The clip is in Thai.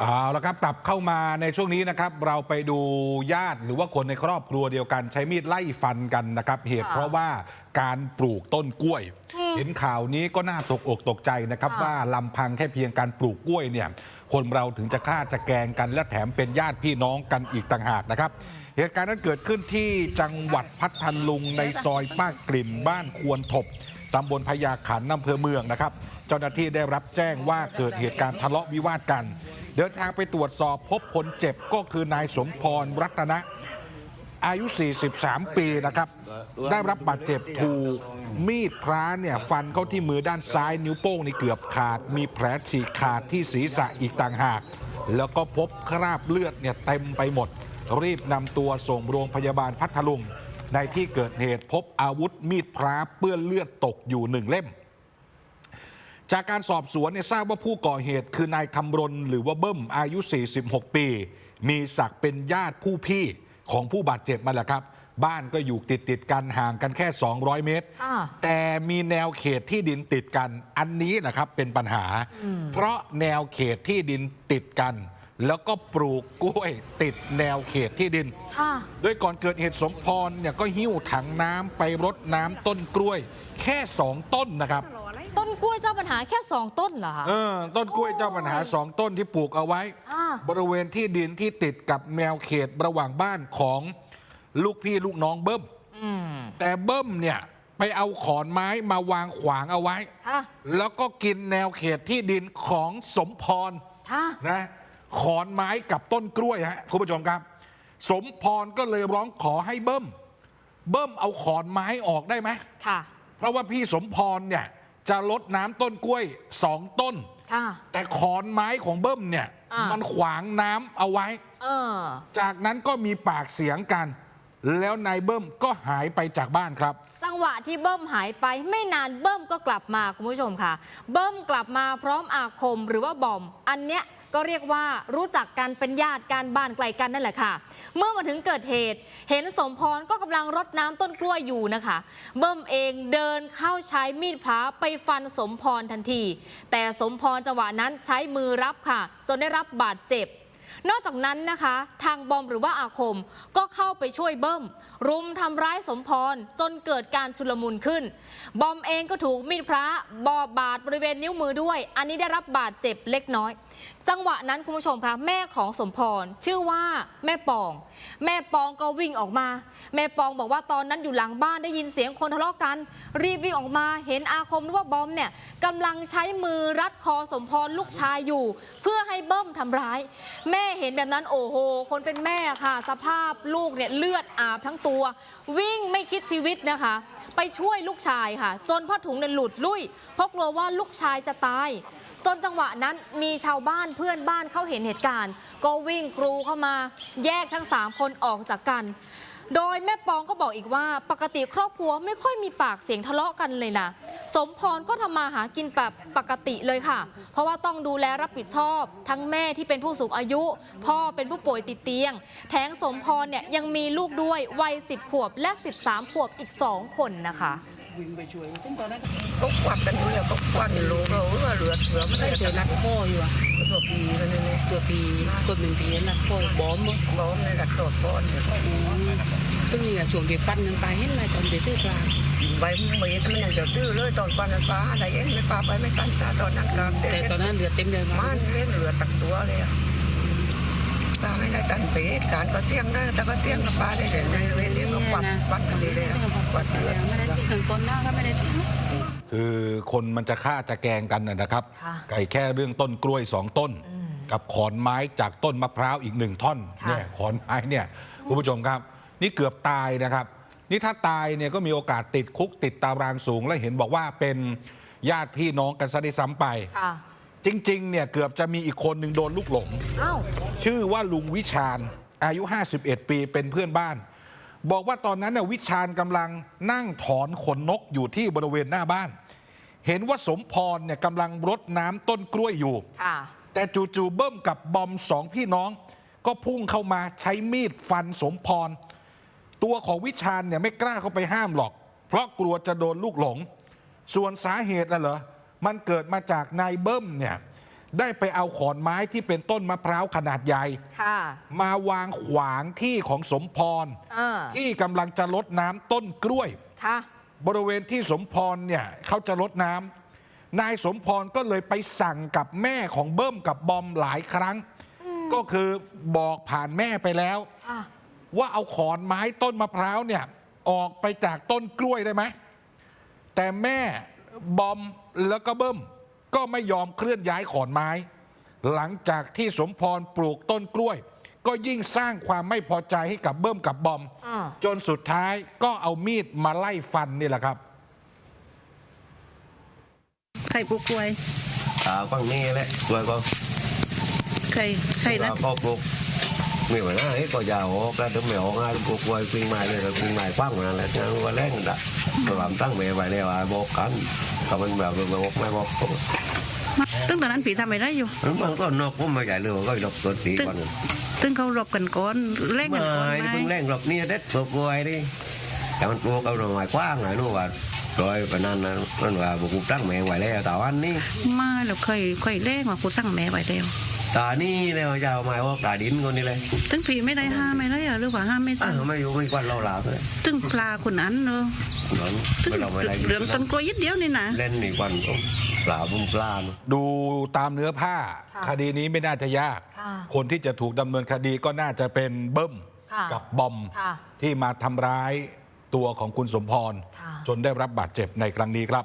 เอาละครับกลับเข้ามาในช่วงนี้นะครับ เราไปดูญาติหรือว่าคนในครอบครัวเดียวกัน ใช้มีดไล่ฟันกันนะครับ เหตุค่ะเพราะว่าการปลูกต้นกล้วยอืมเห็นข่าวนี้ก็น่าตกอกตกใจนะครับค่ะว่าลำพังแค่เพียงการปลูกกล้วยเนี่ย คนเราถึงจะฆ่าจะแกล้งกัน และแถมเป็นญาติพี่น้องกันอีกต่างหากนะครับ เหตุการณ์นั้นเกิดขึ้นที่จังหวัดพัทลุงในซอยป้ากลิ่นบ้านควรถบตำบลพญาขันอำเภอเมืองนะครับ เจ้าหน้าที่ได้รับแจ้งว่าเกิดเหตุการณ์ทะเลาะวิวาทกัน เดินทางไปตรวจสอบพบคนเจ็บก็คือนายสมพรรัตนะอายุ 43 ปีนะครับ ได้รับบาดเจ็บถูกมีดพระเนี่ยฟันเข้าที่มือด้านซ้ายนิ้วโป้งนี่เกือบขาด มีแผลฉีกขาดที่ศีรษะอีกต่างหาก แล้วก็พบคราบเลือดเนี่ยเต็มไปหมด รีบนำตัวส่งโรงพยาบาลพัทลุง ในที่เกิดเหตุพบอาวุธมีดพระเปื้อนเลือดตกอยู่หนึ่งเล่ม จากการสอบสวนเนี่ยทราบว่าผู้ก่อเหตุคือนายคำรณหรือว่าเบิ้มอายุ 46 ปี มีศักดิ์เป็นญาติผู้พี่ของผู้บาดเจ็บมาแหละครับ บ้านก็อยู่ติดติดๆกันห่างกันแค่ 200 เมตรค่ะแต่มีแนวเขตที่ดินติดกัน อันนี้นะครับเป็นปัญหา เพราะแนวเขตที่ดินติดกัน แล้วก็ปลูกกล้วยติดแนวเขตที่ดินค่ะโดยก่อนเกิดเหตุสมพรเนี่ยก็หิ้วถังน้ำไปรดน้ำต้นกล้วย แค่สองต้นนะครับ ต้นกล้วยเจ้าปัญหาแค่สองต้นเหรอคะ เออต้นกล้วยเจ้าปัญหาสองต้นที่ปลูกเอาไว้อ่าบริเวณที่ดินที่ติดกับแนวเขตระหว่างบ้านของลูกพี่ลูกน้องเบิ้มอืม แต่เบิ้มเนี่ยไปเอาขอนไม้มาวางขวางเอาไว้ ค่ะ แล้วก็กินแนวเขตที่ดินของสมพร ค่ะ นะขอนไม้กับต้นกล้วยฮะคุณผู้ชมครับ สมพรก็เลยร้องขอให้เบิ้ม เบิ้มเอาขอนไม้ออกได้ไหมค่ะ เพราะว่าพี่สมพรเนี่ย จะลดน้ำต้นกล้วยสองต้น ค่ะ แต่ขอนไม้ของเบิ้มเนี่ยอ่ามั มันขวางน้ำเอาไว้ เออ จากนั้นก็มีปากเสียงกัน แล้วนายเบิ้มก็หายไปจากบ้านครับ จังหวะที่เบิ้มหายไปไม่นานเบิ้มก็กลับมาคุณผู้ชมค่ะ เบิ้มกลับมาพร้อมอาคมหรือว่าบอม อันเนี้ย ก็เรียกว่ารู้จักกันเป็นญาติการบ้านไกลกันนั่นแหละค่ะ เมื่อมาถึงเกิดเหตุ เห็นสมพรก็กำลังรดน้ำต้นกล้วยอยู่นะคะ เบิ้มเองเดินเข้าใช้มีดพระไปฟันสมพรทันที แต่สมพรจังหวะนั้นใช้มือรับค่ะ จนได้รับบาดเจ็บ นอกจากนั้นนะคะ ทางบอมหรือว่าอาคมก็เข้าไปช่วยเบิ้ม รุมทำร้ายสมพร จนเกิดการชุลมุนขึ้น บอมเองก็ถูกมีดพระบอบบาดบริเวณนิ้วมือด้วย อันนี้ได้รับบาดเจ็บเล็กน้อย จังหวะนั้นคุณผู้ชมคะแม่ของสมพรชื่อว่าแม่ปอง แม่ปองก็วิ่งออกมา แม่ปองบอกว่าตอนนั้นอยู่หลังบ้านได้ยินเสียงคนทะเลาะกัน รีบวิ่งออกมาเห็นอาคมหรือว่าบอมเนี่ยกำลังใช้มือรัดคอสมพรลูกชายอยู่ เพื่อให้เบิ้มทำร้าย แม่เห็นแบบนั้นโอ้โห คนเป็นแม่ค่ะ สภาพลูกเนี่ยเลือดอาบทั้งตัว วิ่งไม่คิดชีวิตนะคะ ไปช่วยลูกชายค่ะ จนผ้าถุงเนี่ยหลุดลุ่ยเพราะกลัวว่าลูกชายจะตาย จนจังหวะนั้นมีชาวบ้านเพื่อนบ้านเข้าเห็นเหตุการณ์ ก็วิ่งกรูเข้ามา แยกทั้งสามคนออกจากกัน โดยแม่ปองก็บอกอีกว่าปกติครอบครัวไม่ค่อยมีปากเสียงทะเลาะกันเลยนะสมพรก็ทำมาหากินแบบปกติเลยค่ะ เพราะว่าต้องดูแลรับผิดชอบ ทั้งแม่ที่เป็นผู้สูงอายุ พ่อเป็นผู้ป่วยติดเตียง แถงสมพรเนี่ยยังมีลูกด้วยวัย 10 ขวบและ 13 ขวบอีก 2 คนนะคะวิ่งไปช่วยซึ่งตอนนั้นก็ควักกันอยู่แล้วก็ควักอยู่ลูกเราว่าเหลือเหลือไม่ก็ได้เจอนัดข้ออยู่อะตัว ปีกันนี่นี่ตัวปีกดหนึ่งปีนัดข้อบอมมั้งล้มในดักโดดก้อนเนี่ยซึ่งนี่อะช่วงที่ฟันกันไปเห็นไหมตอนเดือดตื้อปลาใบมันไม่มันยังจะตื้อเลยตอนปานนั้นป้าอะไรเอ็นไม่ป้าไปไม่ตันตาตอนนั้นกลางเตะแต่ตอนนั้นเดือดเต็มเลยมันเล่นเหลือตักตัวเลยอะป้าไม่ได้ตันไปเหตุการณ์ก็เตี้ยงนะแต่ก็เตี้ยงกับป้าได้เลยในเวรนี้ก็ควักควักกันเลยเลยควักเลยไม่ได้ที่ถึงต้นหน้าก็ไม่ได้ที่ คือคนมันจะฆ่าจะแกล้งกันนะนะครับ ค่ะ ไก่แค่เรื่องต้นกล้วยสองต้น กับขอนไม้จากต้นมะพร้าวอีกหนึ่งท่อนค่ะ เนี่ยขอนไม้เนี่ยคุณผู้ชมครับ นี่เกือบตายนะครับ นี่ถ้าตายเนี่ยก็มีโอกาสติดคุกติดตารางสูง และเห็นบอกว่าเป็นญาติพี่น้องกันซะด้วยซ้ำไป ค่ะจริงๆเนี่ยเกือบจะมีอีกคนหนึ่งโดนลูกหลงเอ้าชื่อว่าลุงวิชาญอายุ 51 ปีเป็นเพื่อนบ้าน บอกว่าตอนนั้นน่ะวิชาญกำลังนั่งถอนขนนกอยู่ที่บริเวณหน้าบ้าน เห็นว่าสมพรเนี่ยกำลังรดน้ำต้นกล้วยอยู่ ค่ะ แต่จู่ๆเบิ้มกับบอมสองพี่น้อง ก็พุ่งเข้ามาใช้มีดฟันสมพร ตัวของวิชาญเนี่ยไม่กล้าเข้าไปห้ามหรอก เพราะกลัวจะโดนลูกหลง ส่วนสาเหตุน่ะเหรอมันเกิดมาจากนายเบิ้มเนี่ยได้ไปเอาขอนไม้ที่เป็นต้นมะพร้าวขนาดใหญ่ค่ะมาวางขวางที่ของสมพรเออที่กำลังจะลดน้ำต้นกล้วยค่ะบริเวณที่สมพรเนี่ยเขาจะลดน้ำ นายสมพรก็เลยไปสั่งกับแม่ของเบิ้มกับบอมหลายครั้ง ก็คือบอกผ่านแม่ไปแล้ว ค่ะ ว่าเอาขอนไม้ต้นมะพร้าวเนี่ย ออกไปจากต้นกล้วยได้ไหม แต่แม่บอมแล้วก็เบิ้ม ก็ไม่ยอมเคลื่อนย้ายขอนไม้ หลังจากที่สมพรปลูกต้นกล้วย ก็ยิ่งสร้างความไม่พอใจให้กับเบิ้มกับบอม อ่า จนสุดท้ายก็เอามีดมาไล่ฟันนี่แหละครับ ใครปลูกกล้วยอ่าฝั่งนี้แหละกล้วยก็ใครใครนะก็ปลูกมีปัญหาที่ก็ยาวออกแล้วถึงไม่ออกง่ายปลูกกล้วยปิ้งไม้เลยก็ปิ้งไม้ฟังนั่นแหละนั่นว่าแรงดักระหว่างตั้งเมย์ไว้เนี่ยว่าบอกกันก็มันแบบไม่บอกไม่บอกมาตั้งแต่นั้นผีทำอะไรอยู่มันก็นอกผมมาใหญ่เลยก็หลบตัวตีก่อนตึงเขารบกันก่อนเล่นไม่กันก่อนไหมเพิ่งแรงหลบนี่เด็ดปลูกกล้วยดิแต่มันปลูกเอาหน่อยกว้างหน่อยนู่นว่า โดยปนั้นนะมันว่าบุกตั้งเมย์ไว้แล้วแต่วันนี้มาเราเคยเคยเล่นว่ากูตั้งแม่ไว้แล้วตานี่แล้วจะเอาไม้ออกตาดินคนนี้เลยตึงผีไม่ได้ห้ามไม่เลยเหรอหรือว่าห้ามไม่อะทันไม่อยู่ไม่กวนเราหลาเลยตึงปลาคนนั้นเนอะตึงไม่เราไม่ได้เหลืองต้นกล้วยยิดเดียวนี่นะเล่นนี่กวนปลาบุ้มปลาดูตามเนื้อผ้าค่ะคดีนี้ไม่น่าจะยากค่ะคนที่จะถูกดำเนินคดีก็น่าจะเป็นเบิ้มค่ะกับบอมค่ะที่มาทำร้าย ตัวของคุณสมพรค่ะจนได้รับบาดเจ็บในครั้งนี้ครับ